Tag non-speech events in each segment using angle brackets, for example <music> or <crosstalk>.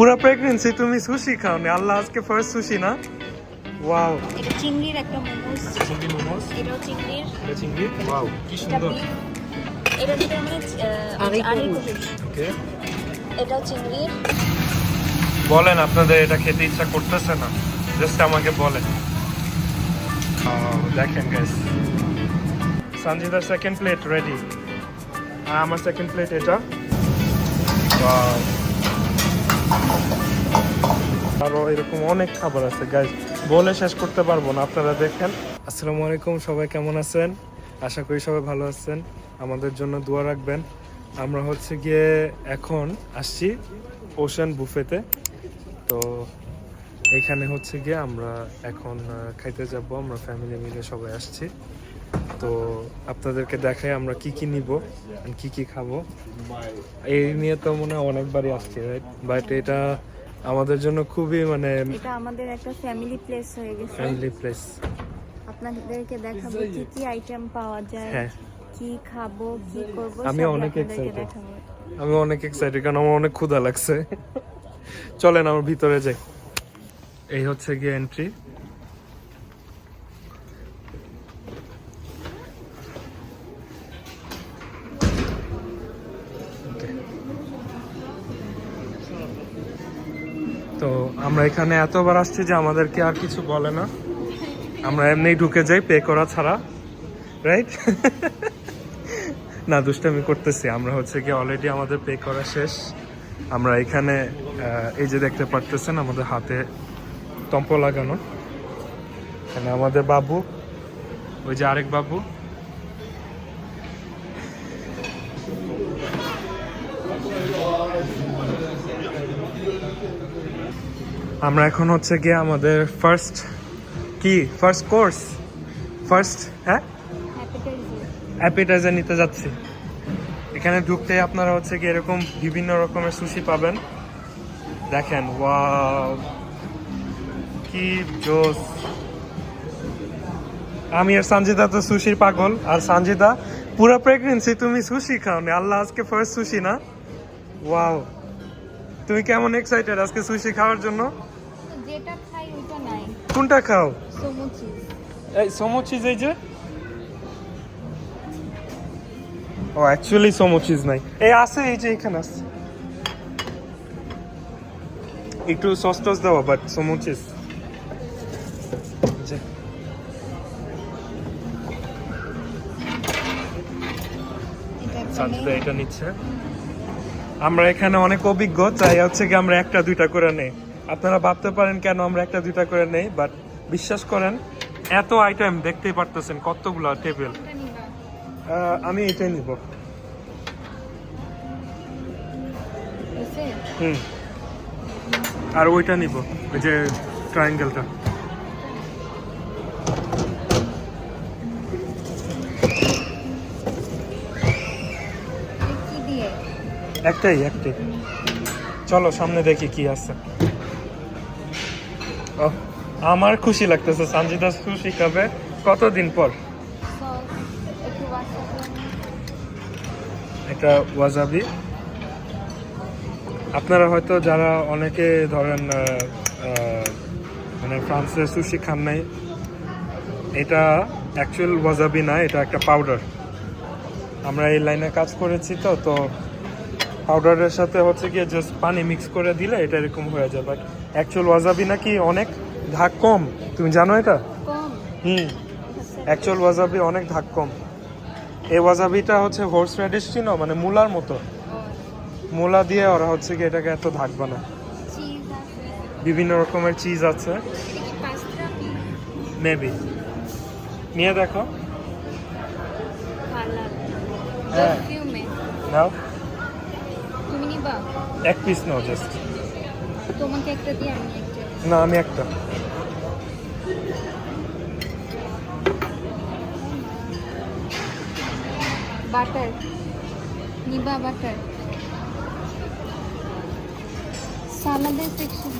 পুরো প্রেগনেন্সি তুমি সুশি খাও খাওনি। আল্লাহ আজকে ফার্স্ট সুশি না? ওয়াও এটা চিংড়ির একটা মোমোস। চিংড়ি মোমোস? এটাও চিংড়ির। এটা চিংড়ি ওয়াও কি সুন্দর। এটা যেটা কবুজ। কবুজ। ওকে এটাও চিংড়ির। বলেন আপনাদের এটা খেতে ইচ্ছা করতেছে না। জাস্ট আমাকে বলেন। দেখেন গাইস সঞ্জিদার সেকেন্ড প্লেট রেডি আর আমার সেকেন্ড প্লেট এটা। Wow. আরও এরকম অনেক খাবার আছে গাইস বলে শেষ করতে পারব না, আপনারা দেখেন। আসসালামু আলাইকুম, সবাই কেমন আছেন? আশা করি সবাই ভালো আছেন। আমাদের জন্য দোয়া রাখবেন। আমরা হচ্ছে গিয়ে এখন আসছি ওশান বুফেতে তো এখানে হচ্ছে গিয়ে আমরা এখন খাইতে যাব। আমরা ফ্যামিলি মিলে সবাই আসছি। তো আপনাদেরকে দেখাই আমরা কি কি নিব কি কি খাব। এই নিয়ে তো মনে হয় অনেকবারই আসছি রাইট বাট এটা আমাদের জন্য খুবই মানে এটা আমাদের একটা ফ্যামিলি প্লেস হয়ে গেছে। ফ্যামিলি প্লেস আপনাদেরকে দেখাবো কি কি আইটেম পাওয়া যায় হ্যাঁ। কি খাব কি করব আমি অনেক. দেখাবো। আমি অনেক এক্সাইটেড কারণ আমার অনেক ক্ষুধা লাগছে। চলেন আমার ভিতরে যাই। এই হচ্ছে গিয়ে এন্ট্রি তো আমরা এখানে এতবার আসছি যে আমাদেরকে আর কিছু বলে না। আমরা এমনি ঢুকে যাই পে করা ছাড়া রাইট না, দুষ্টামি করতেছি। আমরা হচ্ছে কি অলরেডি আমাদের পে করা শেষ। আমরা এখানে এই যে দেখতে পারতেছেন, আমাদের হাতে তম্প লাগানো। এখানে আমাদের বাবু, ওই যে আরেক বাবু। আমরা এখন হচ্ছে গিয়ে আমাদের ফার্স্ট কি? ফার্স্ট কোর্স ফার্স্ট হ্যাঁ? অ্যাপিটাইজার নিতে যাচ্ছি। এখানে ঢুকতে আপনারা হচ্ছে কি এরকম বিভিন্ন রকমের সুশি পাবেন। দেখেন ওয়াও কি জোস! আমি আর সঞ্জিতা তো সুশির পাগল। আর সঞ্জিতা পুরো প্রেগনেন্সি তুমি সুশি খাওনি। আল্লাহ আজকে ফার্স্ট সুশি না? ওয়াও তুমি কেমন এক্সাইটেড আজকে সুশি খাওয়ার জন্য তো যেটা খাই ওইটা নাই কোনটা খাও? এই সমো চিজ এই যে? ও অ্যাকচুয়ালি সমো চিজ নাই। এই আছে এই যে এখানে আছে। একটু সস টস দেওয়া বাট সমো চিজ। সানজিদা এটা নিচ্ছে। আমরা এখানে অনেক অভিজ্ঞ তাই হচ্ছে কি আমরা একটা দুইটা করে নেই। আপনারা ভাবতে পারেন কেন আমরা একটা দুইটা করে নেই বাট বিশ্বাস করেন এত আইটেম দেখতেই পারতেছেন কতগুলো টেবিল আমি এটাই নিব। হুম। আর ওইটা নিব ওই যে ট্রায়াঙ্গেলটা একটাই একটাই। চলো সামনে দেখি কি আছে। আমার খুশি লাগতেছে। সঞ্জিদা খুশি খাবে। কতদিন পর? একটু ওয়াজাবি। আপনারা হয়তো যারা অনেকে ধরেন মানে ফ্রান্সের সুশি খান নাই, এটা অ্যাকচুয়াল ওয়াজাবি না, এটা একটা পাউডার আমরা এই লাইনে কাজ করেছি তো তো পাউডারের সাথে হচ্ছে গিয়ে জাস্ট পানি মিক্স করে দিলে এটা এরকম হয়ে যায়। বাট অ্যাকচুয়াল ওয়াজাবি নাকি অনেক ধাক কম? তুমি জানো এটা? হুম। অ্যাকচুয়াল ওয়াজাবি অনেক ধাক কম। এই ওয়াজাবিটা হচ্ছে হোর্স রেডিশ চিনো মানে মূলার মতো। মূলা দিয়ে ওরা হচ্ছে কি এটাকে এত ধাক বানায়। বিভিন্ন রকমের চিজ আছে। মেবি নিয়ে দেখো। হ্যাঁ। নাও। তুমি নিবা? এক পিস নাও জাস্ট তোমাকে একটা দিয়ে আমি একটা না আমি একটা। বাটার। নিবা বাটার। সালাদের সেকশন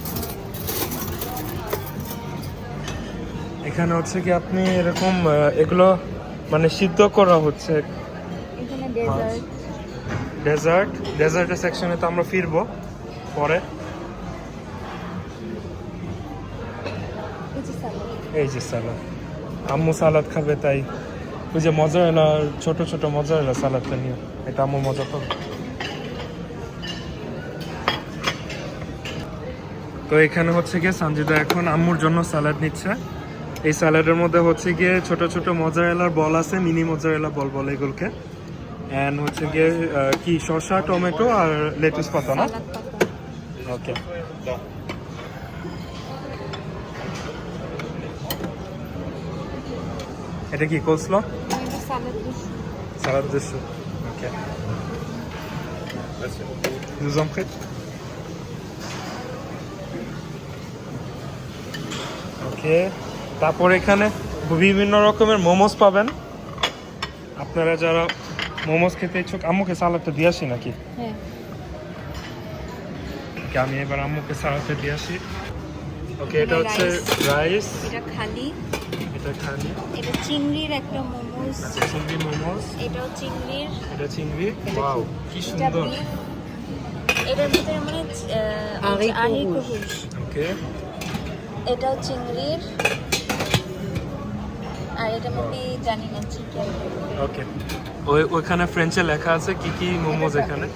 এখানে হচ্ছে কি আপনি এরকম এগুলো মানে সিদ্ধ করা হচ্ছে। এখানে ডেজার্ট ডেজার্ট ডেজার্টের সেকশনে তো আমরা ফিরবো পরে। এই যে সালাদ। আম্মু সালাদ খাবে তাই। ওই যে মজারেলা ছোট ছোট মজারেলা সালাদটা নিও। এটা আম্মু মজা পাবে। তো এখানে হচ্ছে গিয়ে সঞ্জিদা এখন আম্মুর জন্য স্যালাড নিচ্ছে। এই স্যালাডের মধ্যে হচ্ছে গিয়ে ছোট ছোট মজারেলার বল আছে মিনি মজারেলা বল বলে এগুলোকে। অ্যান্ড হচ্ছে গিয়ে কি শসা টমেটো আর লেটুস পাতা না? ওকে এটা কি কোসল? সালাদ দিচ্ছ ওকে। Nous en. ওকে তারপর এখানে বিভিন্ন রকমের মোমোস পাবেন। আপনারা যারা মোমোস খেতে ইচ্ছুক আম্মুকে সালাদটা দিয়ে আসি নাকি? হ্যাঁ। ওকে, আমি এবার আম্মুকে সালাদটা দিয়ে আসি। ওকে এটা হচ্ছে রাইস এটা খালি। এটা খালি। এটা চিংড়ির একটা মোমোস। আচ্ছা চিংড়ি মোমোস। এটাও চিংড়ির। এটা চিংড়ি? এটা ওয়াও কি? এটা সুন্দর। এটার ভিতরে মানে আহি কুহুস। কুহুস ওকে। এটাও চিংড়ির। আর এটা আমি জানি না চিকেন ওকে। ওই ওইখানে ফ্রেঞ্চে লেখা আছে কি কি মোমোজ এখানে?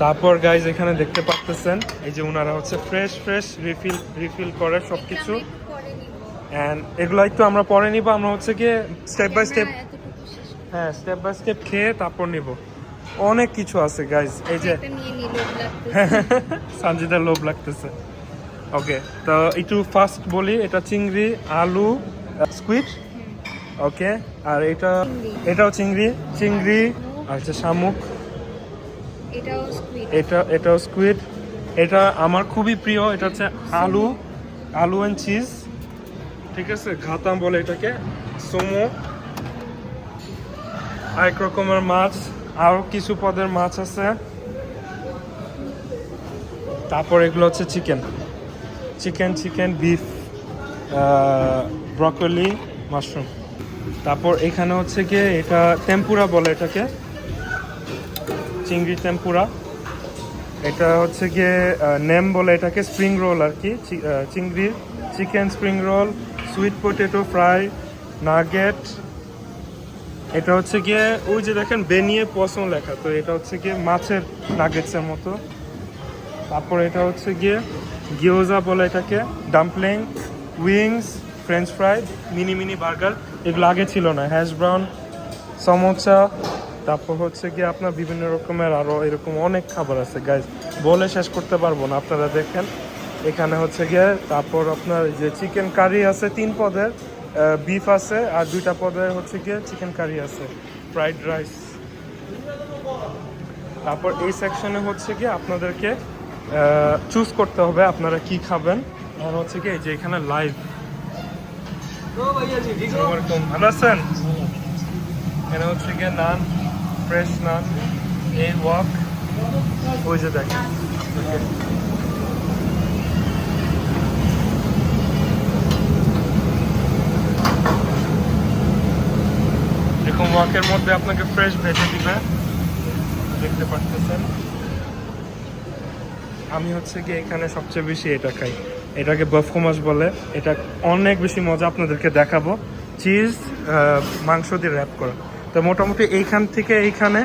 তারপর গাইজ এখানে দেখতে পাচ্ছেন এই যে ওনারা হচ্ছে ফ্রেশ ফ্রেশ রিফিল রিফিল করে সব কিছু অ্যান্ড এগুলো একটু আমরা পরে নিব আমরা হচ্ছে গিয়ে স্টেপ বাই স্টেপ হ্যাঁ স্টেপ বাই স্টেপ খেয়ে তারপর নিব। অনেক কিছু আছে গাইজ এই যে <laughs> সানজিদার লোভ লাগতেছে। ওকে তো একটু ফার্স্ট বলি এটা চিংড়ি আলু স্কুইড ওকে আর এটা এটাও চিংড়ি চিংড়ি আর হচ্ছে শামুক। এটা এটাও স্কুইড এটা আমার খুবই প্রিয় এটা হচ্ছে আলু আলু অ্যান্ড চিজ ঠিক আছে? ঘাতাম বলে এটাকে। সোমো। এক রকমের মাছ। আরও কিছু পদের মাছ আছে। তারপর এগুলো হচ্ছে chicken. Chicken chicken beef broccoli mushroom. তারপর এখানে হচ্ছে গিয়ে এটা টেম্পুরা বলে এটাকে। চিংড়ি টেম্পুরা। এটা হচ্ছে গিয়ে নেম বলে এটাকে স্প্রিং রোল আর কি। চি- আহ, চিংড়ির chicken spring roll sweet potato fry nugget এটা হচ্ছে গিয়ে, ওই যে দেখেন বেনিয়ে পছন্দ লেখা, তো এটা হচ্ছে গিয়ে মাছের নাগেটসের মতো। তারপর এটা হচ্ছে গিয়ে গিওজা বলে এটাকে dumpling wings French fry mini mini burger এগুলো আগে ছিল না হ্যাশ ব্রাউন সমোসা তারপর হচ্ছে গিয়ে আপনার বিভিন্ন রকমের আরও এরকম অনেক খাবার আছে। গাইজ বলে শেষ করতে পারব না, আপনারা দেখেন। এখানে হচ্ছে গিয়ে, তারপর আপনার যে চিকেন কারি আছে তিন পদের বিফ আছে, আর দুইটা পদের হচ্ছে গিয়ে চিকেন কারি আছে ফ্রাইড রাইস তারপর এই সেকশনে হচ্ছে গিয়ে আপনাদেরকে চুজ করতে হবে আপনারা কি খাবেন। আর হচ্ছে এই যে এখানে লাইভ ভালো আছেন? এখানে হচ্ছে গিয়ে নান ফ্রেশ নান এই ওয়াক ওই যে দেখেন। এরকম ওয়াকের মধ্যে আপনাকে ফ্রেশ ভেজে দিবে। দেখতে পাচ্ছেন। আমি হচ্ছে কি এখানে সবচেয়ে বেশি এটা খাই। এটাকে বফকমাস বলে। এটা অনেক বেশি মজা আপনাদেরকে দেখাবো। চিজ মাংস দিয়ে র্যাপ করা। তো মোটামুটি এইখান থেকে এইখানে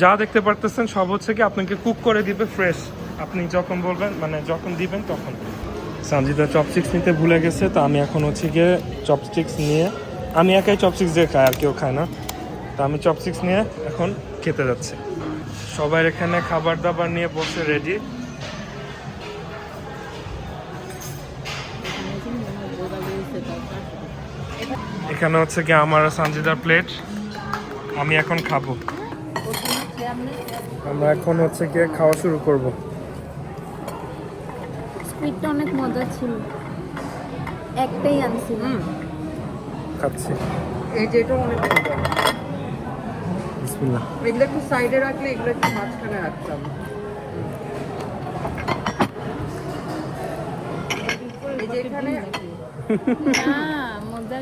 যা দেখতে পারতেছেন সব হচ্ছে কি আপনাকে কুক করে দিবে ফ্রেশ আপনি যখন বলবেন মানে যখন দিবেন তখন। সানজিদা চপস্টিক্স নিতে ভুলে গেছে, তো আমি এখন হচ্ছে গিয়ে চপস্টিক্স নিয়ে আমি একাই চপস্টিক্স দিয়ে খাই আর কেউ খায় না। তো আমি চপস্টিক্স নিয়ে এখন খেতে যাচ্ছি। সবাই এখানে খাবার দাবার নিয়ে বসে রেডি এখানে হচ্ছে কি আমার আর সানজিদার প্লেট আমি এখন খাব। আমরা এখন হচ্ছে গিয়ে খাওয়া শুরু করব। স্কুইডটা অনেক মজা ছিল। একটাই আনছিল খাচ্ছি। এই যে এটা অনেক সুন্দর বিসমিল্লাহ এগুলো একটু সাইডে রাখলে এগুলো একটু মাঝখানে রাখতাম। এই যে না মজা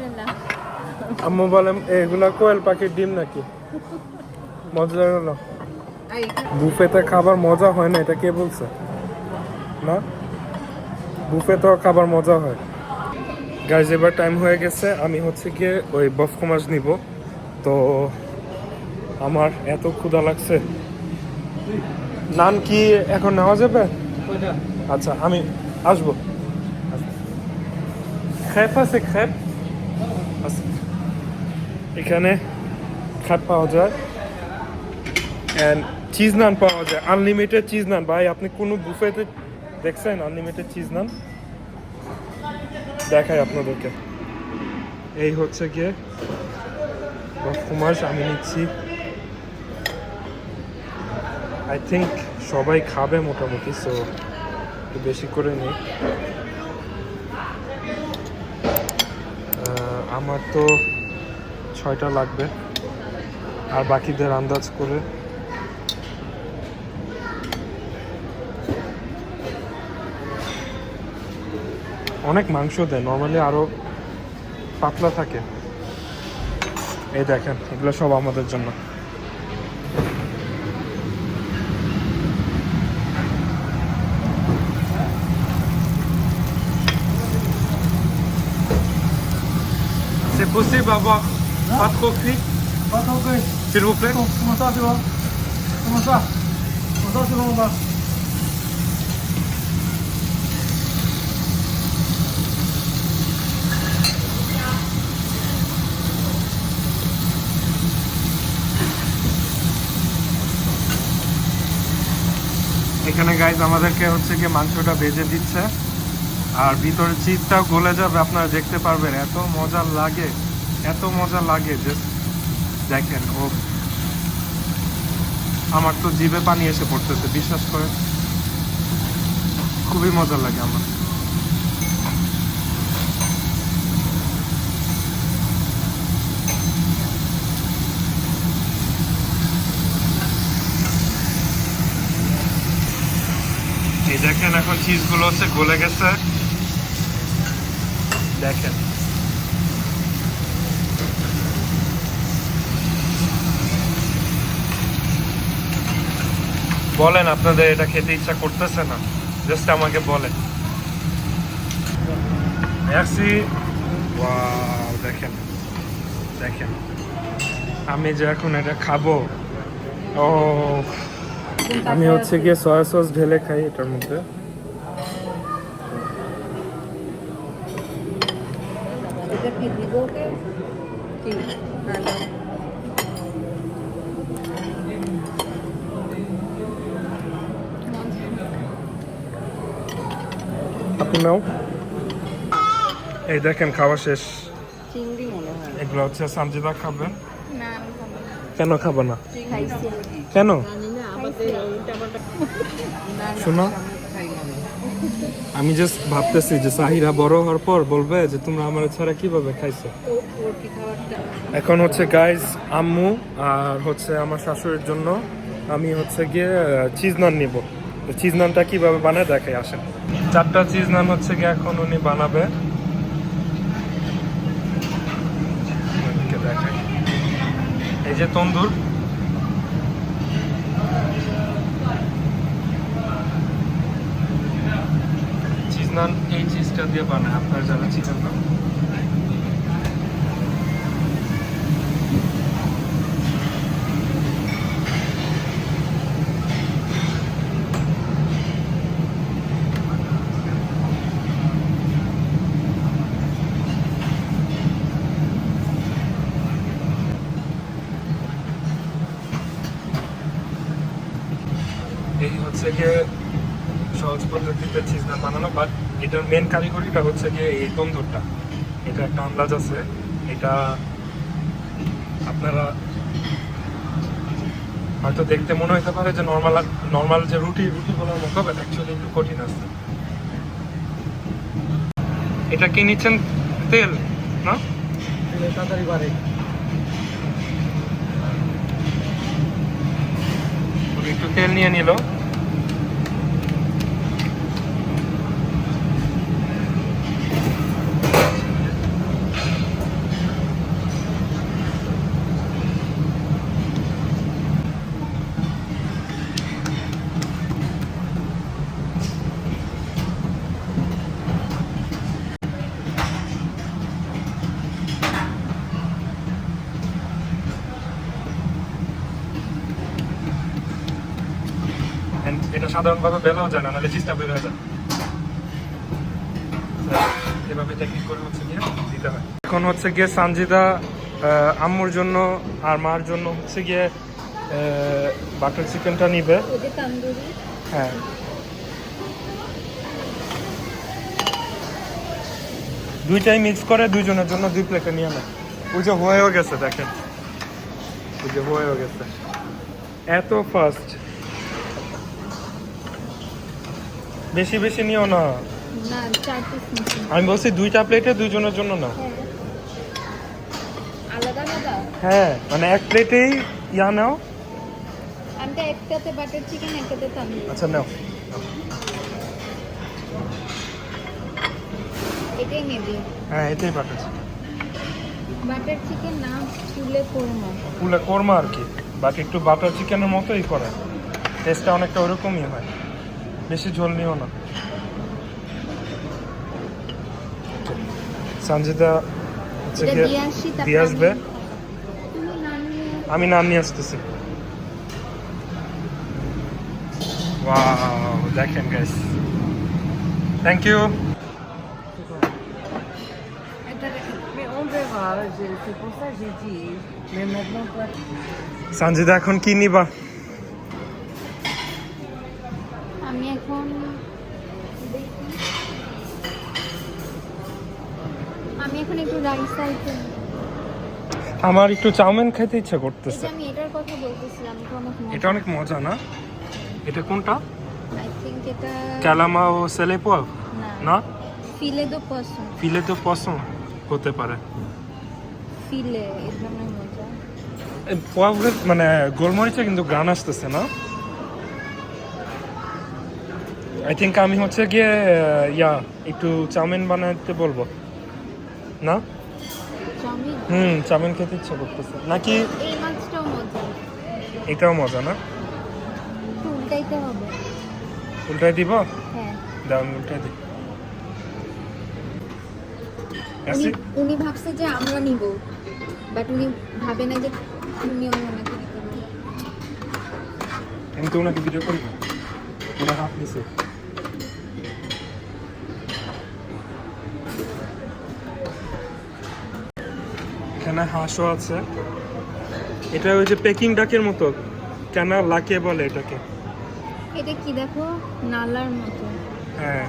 আম্মু এগুলা কোয়েল পাখির ডিম নাকি? মজা হলো। বুফেতে খাবার মজা হয় না এটা কে বলছে? না? বুফে তো খাবার মজা হয়। গাইজ এবার টাইম হয়ে গেছে আমি হচ্ছে গিয়ে ওই বফ কমাস নিব। তো আমার এত ক্ষুধা লাগছে। নান কি এখন নেওয়া যাবে? আচ্ছা আমি আসব। খ্যাপ আছে খ্যাপ আছে এখানে খ্যাপ পাওয়া যায়। অ্যান্ড চিজ নান পাওয়া যায়। আনলিমিটেড চিজ নান ভাই, আপনি কোনো বুফেতে দেখছেন আনলিমিটেড চিজ নান দেখাই আপনাদেরকে। এই হচ্ছে গিয়ে কুমার, আমি নিচ্ছি। আই থিঙ্ক সবাই খাবে মোটামুটি সো একটু বেশি করে নিই। আমার তো ছয়টা লাগবে, আর বাকিদের আন্দাজ করে। অনেক মাংস দেয় নর্মালি আরও পাতলা থাকে। এই দেখেন, এগুলো সব আমাদের জন্য। Possible d'avoir pas trop cuit, Pas trop que. s'il vous plaît Comment ça, c'est bon Comment ça Comment ça, c'est bon, bah এখানে গাইজ আমাদেরকে হচ্ছে কি মাংসটা ভেজে দিচ্ছে আর ভিতরে চিজটাও গলে যাবে আপনারা দেখতে পারবেন এত মজা লাগে এত মজা লাগে যে দেখেন, ও আমার তো জিভে পানি এসে পড়তেছে, বিশ্বাস করে খুবই মজা লাগে আমার। এই দেখেন, এখন চিজগুলো হচ্ছে গলে গেছে। দেখেন। বলেন আপনাদের এটা খেতে ইচ্ছা করতেছে না। জাস্ট আমাকে বলেন। দেখেন। দেখেন। আমি যে এখন এটা খাব ও আমি হচ্ছে গিয়ে সয়া সস ঢেলে খাই এটার মধ্যে। এটা কি দিব কি? না না আপনি নাও। এই দেখেন খাওয়া শেষ। চিংড়ি মনে হয়। এগুলো হচ্ছে সানজিদা খাবেন না আমি খাব না। কেন খাব না? কেন? জানি না আমাদের ওইটা আমাদের না না শোনো। আমি জাস্ট ভাবতেছি যে সাহিরা বড় হওয়ার পর বলবে যে তোমরা আমার ছাড়া কীভাবে খাইছো? ও ওর কি খাবারটা এখন হচ্ছে গাইজ আম্মু আর হচ্ছে আমার শাশুড়ির জন্য আমি হচ্ছে গিয়ে চিজ নান নিব। তো চিজ নানটা কীভাবে বানায় দেখাই আসেন। চারটা চিজ নান হচ্ছে কি এখন উনি বানাবে। এই যে তন্দুর। চিজ নান, এই চিজটা দিয়ে বানায়। আপনার যারা চিকেন নান এই হচ্ছে গিয়ে সহজ পদ্ধতিতে চিজ না বানানো বাট এটার মেন কারিগরিটা হচ্ছে গিয়ে এই তন্দুরটা। এটা একটা আন্দাজ আছে। এটা আপনারা হয়তো দেখতে মনে হতে পারে যে নর্মাল নর্মাল যে রুটি রুটি বলার মতো বাট অ্যাকচুয়ালি একটু কঠিন আছে। এটা কি নিচ্ছেন? তেল না? তাড়াতাড়ি বাড়ে। একটু তেল নিয়ে নিল। সাধারণভাবে বেলাও যায় না নাহলে চিজটা বের হয়ে যায়। এভাবে টেকনিক করে হচ্ছে গিয়ে দিতে হয়। এখন হচ্ছে গিয়ে সানজিদা আম্মুর জন্য আর মার জন্য হচ্ছে গিয়ে বাটার চিকেনটা নিবে। হ্যাঁ। দুইটাই মিক্স করে দুইজনের জন্য দুই প্লেটে নিয়ে নেয়। ওই যে হয়েও গেছে দেখেন। ওই যে হয়েও গেছে। এত ফাস্ট বেশি বেশি নিও না। আমি বলছি দুইটা প্লেটে দুইজনের জন্য না হ্যাঁ। আলাদা আলাদা? হ্যাঁ মানে এক প্লেটেই ইয়া নাও। আমি তো একটাতে বাটার চিকেন একটাতে তান্দুরি আচ্ছা নাও। এটাই নেবে হ্যাঁ এটাই পাঠাচ্ছি বাটার চিকেন না ফুলে কোরমা। ফুলে কোরমা আর কি। বাট একটু বাটার চিকেনের মতোই করে। টেস্টটা অনেকটা ওরকমই হয়। বেশি ঝোল নিও না। সঞ্জিতা হচ্ছে দিয়ে আসবে। আমি- নাম নিয়ে আসতেছি। দেখেন গাইস থ্যাংক ইউ সঞ্জিতা এখন কি নিবা? রাইস আইটেম আমার একটু চাউমিন খেতে ইচ্ছা করতেছে। আমি এটার কথা বলতেছিলাম এটা অনেক মজা। না? এটা কোনটা? আই থিংক এটা ক্যালামা ও সেলেপো না। না? ফিলে দো পসন ফিলে তো পছন্দ হতে পারে। ফিলে মজা। মানে গোলমরিচে কিন্তু গান আসতেছে না? আই থিঙ্ক আমি হচ্ছে গিয়ে ইয়া একটু চাউমিন বানাতে বলব। না? হুম চাউমিন খেতে ইচ্ছা করতেছে। নাকি এটাও মজা না? উল্টাই দিব? হ্যাঁ। দাও আমি উল্টাই দিই উনি ভাবছে যে আমরা নিব বাট উনি ভাবে না যে তুমিও ওনাকে নিতে হবে আমি তো ওনাকে ভিডিও করি না? ওনার হাত নিছে এখানে হাঁসও আছে। এটা ওই যে পেকিং ডাকের মতো। কেন লাকে বলে এটাকে। এটা কি দেখো? নালার মতো। হ্যাঁ।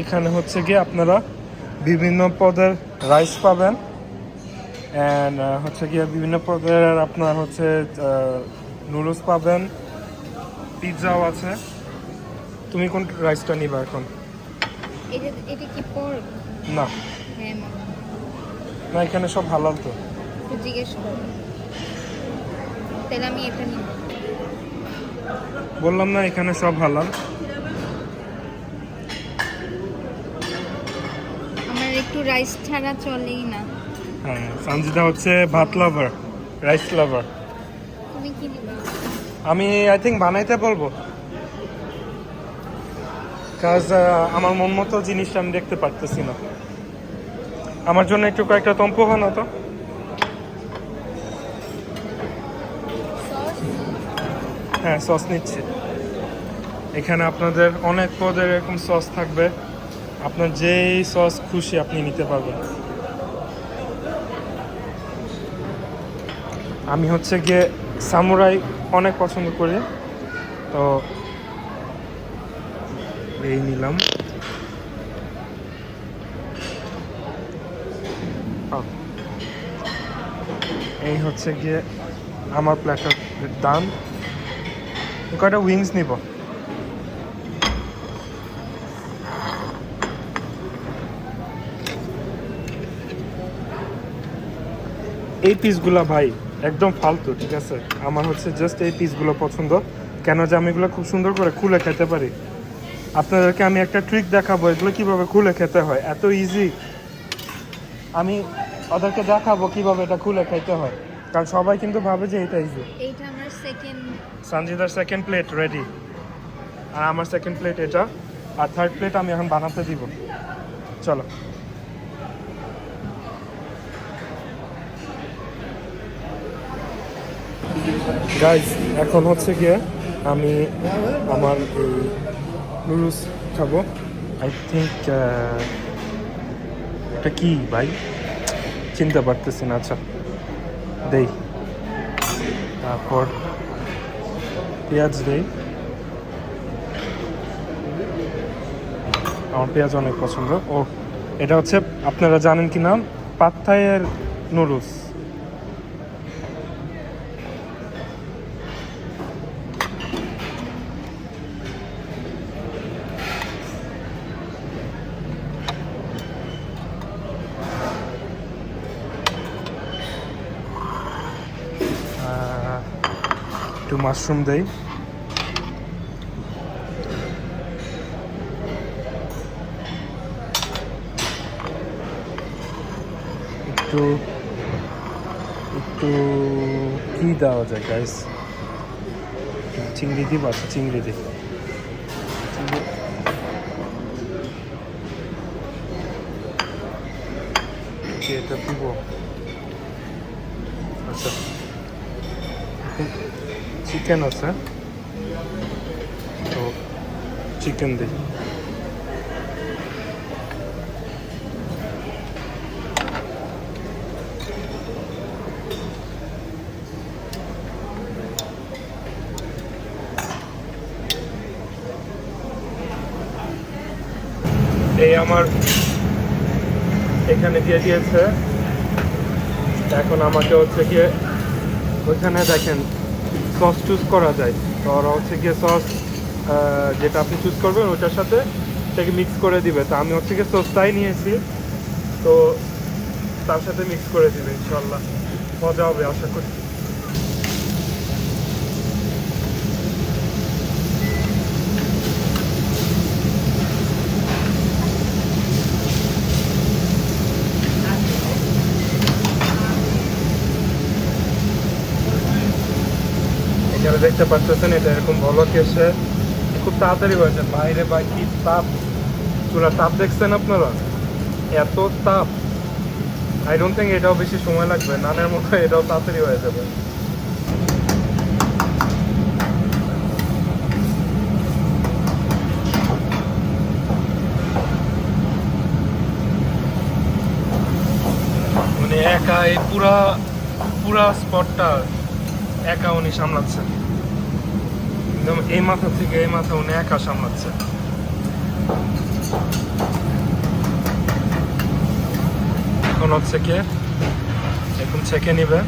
এখানে হচ্ছে গিয়ে আপনারা বিভিন্ন পদের রাইস পাবেন। অ্যান্ড হচ্ছে গিয়ে বিভিন্ন পদের আপনার হচ্ছে নুডলস পাবেন। পিৎজাও আছে। তুমি কোন রাইসটা নিবা এখন? এটা এটা কি পর্ক না। হ্যাঁ মামা না এখানে সব হালাল তো। জিজ্ঞেস করো। তাহলে আমি এটা নিব। বললাম না এখানে সব হালাল। আমার একটু রাইস ছাড়া চলেই না। হ্যাঁ সঞ্জিতা হচ্ছে ভাত লাভার রাইস লাভার তুমি কি নিবা আমি আই থিঙ্ক বানাইতে বলব। কাজ আমার মন মতো জিনিসটা আমি দেখতে পারতেছি না। আমার জন্য একটু কয়েকটা তম্পু বানাও তো। হ্যাঁ সস নিচ্ছি। এখানে আপনাদের অনেক পদের এরকম সস থাকবে। আপনার যেই সস খুশি আপনি নিতে পারবেন। আমি হচ্ছে গিয়ে সামুরাই অনেক পছন্দ করি। তো এই নিলাম। এই হচ্ছে গিয়ে আমার প্ল্যাটার দাম। কয়টা উইংস নিব? এই পিসগুলা ভাই একদম ফালতু, ঠিক আছে? আমার হচ্ছে জাস্ট এই পিসগুলো পছন্দ। কেন যে আমি এগুলো খুব সুন্দর করে খুলে খেতে পারি? আপনাদেরকে আমি একটা ট্রিক দেখাবো এগুলো কীভাবে খুলে খেতে হয়। এত ইজি আমি ওদেরকে দেখাবো কীভাবে এটা খুলে খেতে হয়। কারণ সবাই কিন্তু ভাবে যে এটা ইজি এইটা আমার সেকেন্ড সঞ্জিদার সেকেন্ড প্লেট রেডি আর আমার সেকেন্ড প্লেট এটা। আর থার্ড প্লেট আমি এখন বানাতে দিব। চলো। গাইজ এখন হচ্ছে গিয়ে আমি আমার এই নুডলস খাব। আই থিঙ্ক এটা কি ভাই? চিনতে পারতেছি না আচ্ছা। দেই। তারপর পেঁয়াজ দেই। আমার পেঁয়াজ অনেক পছন্দ। ও, এটা হচ্ছে, আপনারা জানেন কি না পাত্তায়ের নুডলস। মাশরুম দেই। একটু একটু কি দেওয়া যায় গাইস চিংড়ি দিব আচ্ছা চিংড়ি দিই এটা দিব আচ্ছা চিকেন আছে তো চিকেন দিই এই আমার এখানে দিয়ে দিয়েছে। এখন আমাকে হচ্ছে গিয়ে ওইখানে দেখেন সস চুজ করা যায়। তো ওরা হচ্ছে গিয়ে সস যেটা আপনি চুজ করবেন ওটার সাথে সেটাকে মিক্স করে দিবে। তো আমি হচ্ছে গিয়ে সসটাই নিয়েছি। তো তার সাথে মিক্স করে দিবে ইনশাল্লাহ মজা হবে, আশা করি। এখানে দেখতে পাচ্ছেন, এটা এরকম বলক এসে খুব তাড়াতাড়ি হয়েছে বাইরে বা কি তাপ? চুলা তাপ দেখছেন আপনারা? এত তাপ। আই ডোন্ট থিঙ্ক এটাও বেশি সময় লাগবে, নানের মতো এটাও তাড়াতাড়ি হয়ে যাবে। মানে একা এই পুরা পুরা স্পটটা একা উনি সামলাচ্ছেন একদম এই মাথা থেকে এই মাথা উনি একা সামলাচ্ছে। এখন হচ্ছে কে? এখন ছেঁকে নিবে।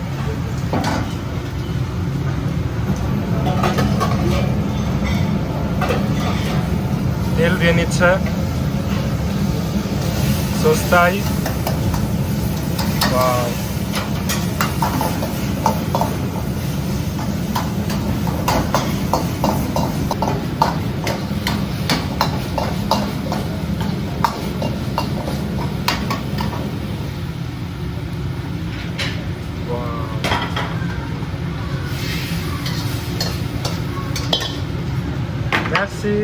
তেল দিয়ে নিচ্ছে। সস্তাই Wow. মেসি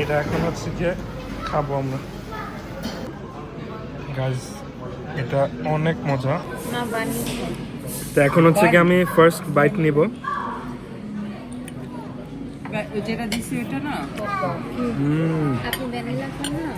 এটা এখন হচ্ছে যে খাব আমরা। গাইজ এটা অনেক মজা। তো এখন হচ্ছে কি আমি ফার্স্ট বাইট নিব। যেটা দিছি ওটা না? হুম। আপনি ভ্যানিলা খান না?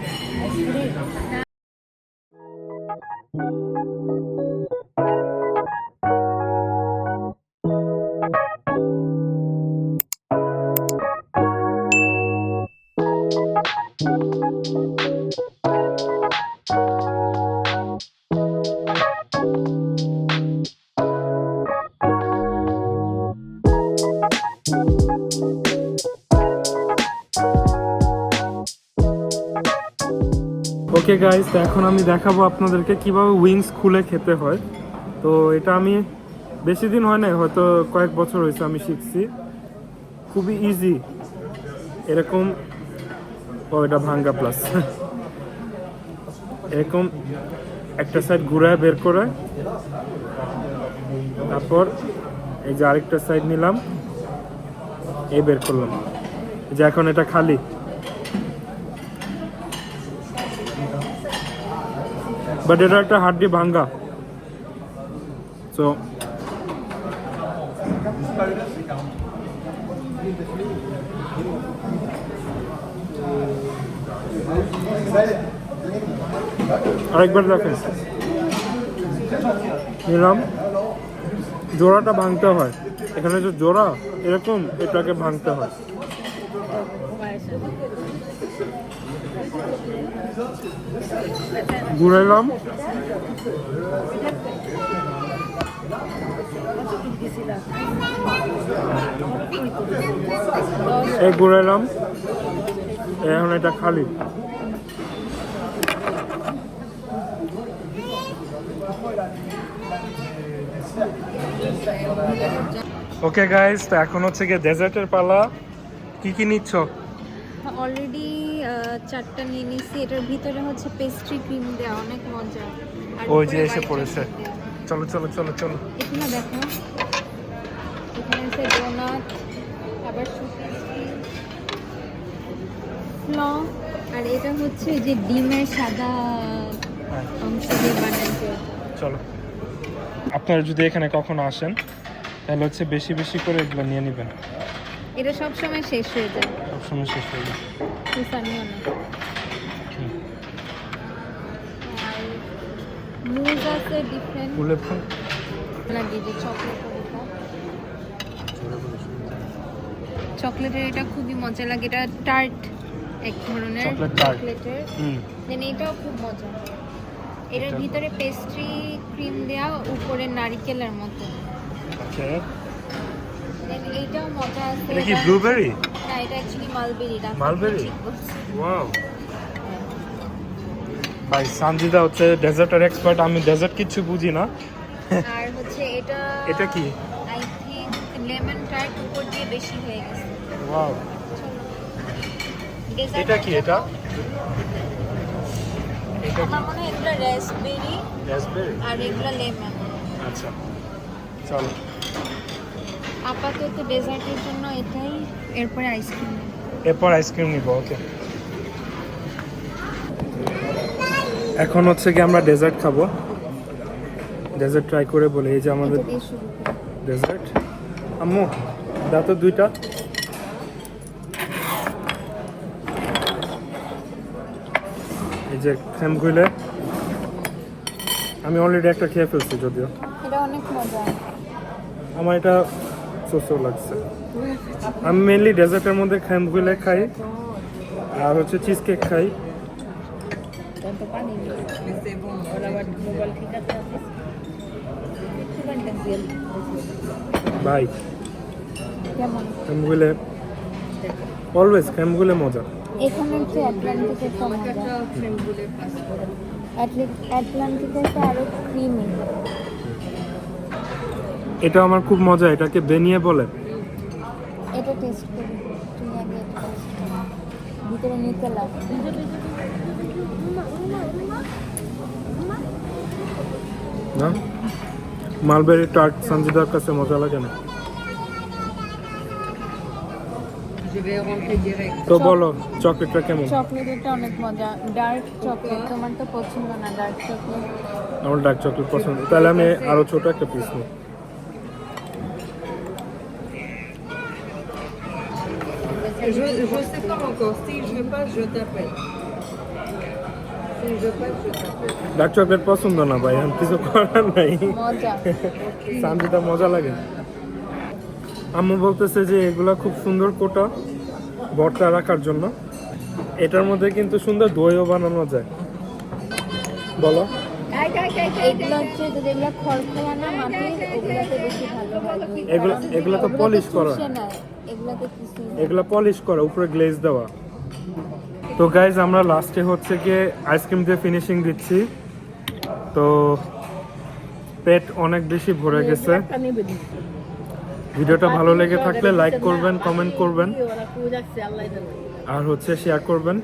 ওকে গাইস এখন আমি দেখাবো আপনাদেরকে কীভাবে উইংস খুলে খেতে হয়। তো এটা আমি বেশি দিন হয় নাই, হয়তো কয়েক বছর হয়েছে আমি শিখছি। খুবই ইজি এরকম, ও, এটা ভাঙ্গা প্লাস এরকম একটা সাইড ঘুরায় বের করে, তারপর এই যে আরেকটা সাইড নিলাম, এই বের করলাম। যে এখন এটা খালি। বাট এটা একটা হাড্ডি ভাঙ্গা সো আরেকবার দেখেন। নিলাম। জোড়াটা ভাঙতে হয়। এখানে যে জোড়া, এরকম এটাকে ভাঙতে হয়। ঘুরাইলাম এই ঘুরাইলাম এখন এটা খালি। ওকে গাইস তো এখন হচ্ছে গিয়ে ডেজার্টের পালা। কি কি নিচ্ছ? অলরেডি চারটা নিয়ে নিয়েছি। এটার ভিতরে হচ্ছে পেস্ট্রি ক্রিম দেওয়া অনেক মজা। ওই যে এসে পড়েছে। চলো চলো চলো চলো। এখানে দেখো এখানে আছে ডোনাট আবার ফ্ল আর এটা হচ্ছে যে ডিমের সাদা হ্যাঁ, অংশ দিয়ে বানাইছে চলো। আপনারা যদি এখানে কখনো আসেন তাহলে হচ্ছে বেশি বেশি করে এগুলো নিয়ে নেবেন। এটা সব সময় শেষ হয়ে যায়। সবসময় শেষ হয়ে যায়। সুসানিও না। আর মুজ আছে ডিফারেন্ট ফুলে ফুল? লাগে যে চকলেট চকলেটের এটা। খুবই মজা লাগে। এটা টার্ট এক ধরনের চকলেটের দেন এটাও খুব মজা। এটার ভিতরে পেস্ট্রি ক্রিম দেওয়া উপরে নারিকেলের মতো। দেন এইটাও মজা আছে। এটা কি ব্লুবেরি না এটা অ্যাকচুয়ালি মালবেরি Mulberry? ওয়াও ভাই সানজিদা হচ্ছে ডেজার্টের এক্সপার্ট আমি ডেজার্ট কিছু বুঝি না। আর হচ্ছে এটা এটা কি? আই থিংক লেমন টার্ট উপর দিয়ে বেশি হয়ে গেছে। ওয়াও এটা কি এটা? এটা আমার মনে হয় এগুলো রাসবেরি রাসবেরি আর এগুলো লেমন আচ্ছা চলো। আপাতত ডেজার্টের জন্য এটাই এরপরে আইসক্রিম এরপর আইসক্রিম নিব ওকে। এখন হচ্ছে কি আমরা ডেজার্ট খাব। ডেজার্ট ট্রাই করে বলে এই যে আমাদের ডেজার্ট। আম্মু দাও তো দুইটা। এই যে খেমগুলে আমি অলরেডি একটা খেয়ে ফেলছি যদিও। এটা অনেক মজা। আমার এটা সোসো লাগছে। আমি মেনলি ডেজার্টের মধ্যে খেমগুলে খাই আর হচ্ছে চিজ কেক খাই। ভাই কেমন খেমগুলে অলওয়েজ খেমগুলে মজা। এখানে হচ্ছে অ্যাটলান্টিকের অ্যাটলান্টিকের ক্রিমি এটা আমার খুব মজা এটাকে বেনিয়ে বলে। এটা টেস্ট করি তুমি আগে এটা taste করো। ভিতরে নিতে না? মালবেরি টার্ট সঞ্জিদার কাছে মজা লাগে না. তো বলো চকলেটটা কেমন? চকলেটেরটা অনেক মজা। ডার্ক চকলেট তোমার তো পছন্দ না ডার্ক চকলেট। আমার ডার্ক চকলেট পছন্দ। তাহলে আমি আরও ছোট একটা পিস নিই। Je, je sais pas encore. Si je passe, je t'appelle. Si je passe, je t'appelle. Dark chocolate পছন্দ না ভাই আমি কিছু করার নাই সানজিদা মজা লাগে আম্মু বলতেছে যে এগুলা খুব সুন্দর কোটা বর্তা রাখার জন্য এটার মধ্যে কিন্তু সুন্দর দইও বানানো যায় বলো এগুলো হচ্ছে যেগুলো খড়খড়া না মাটির ওগুলাতে বেশি ভালো এগুলো এগুলো তো পলিশ করা। কিছু এগুলো পলিশ করা উপরে গ্লেজ দেওয়া। তো গাইজ আমরা লাস্টে হচ্ছে গিয়ে আইসক্রিম দিয়ে ফিনিশিং দিচ্ছি। তো পেট অনেক বেশি ভরে গেছে। ভিডিওটা ভালো লেগে থাকলে লাইক করবেন কমেন্ট করবেন। আর হচ্ছে শেয়ার করবেন।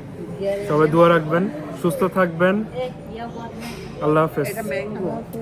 সবাই দোয়া রাখবেন সুস্থ থাকবেন। আল্লাহ হাফেজ Mango. আমাকে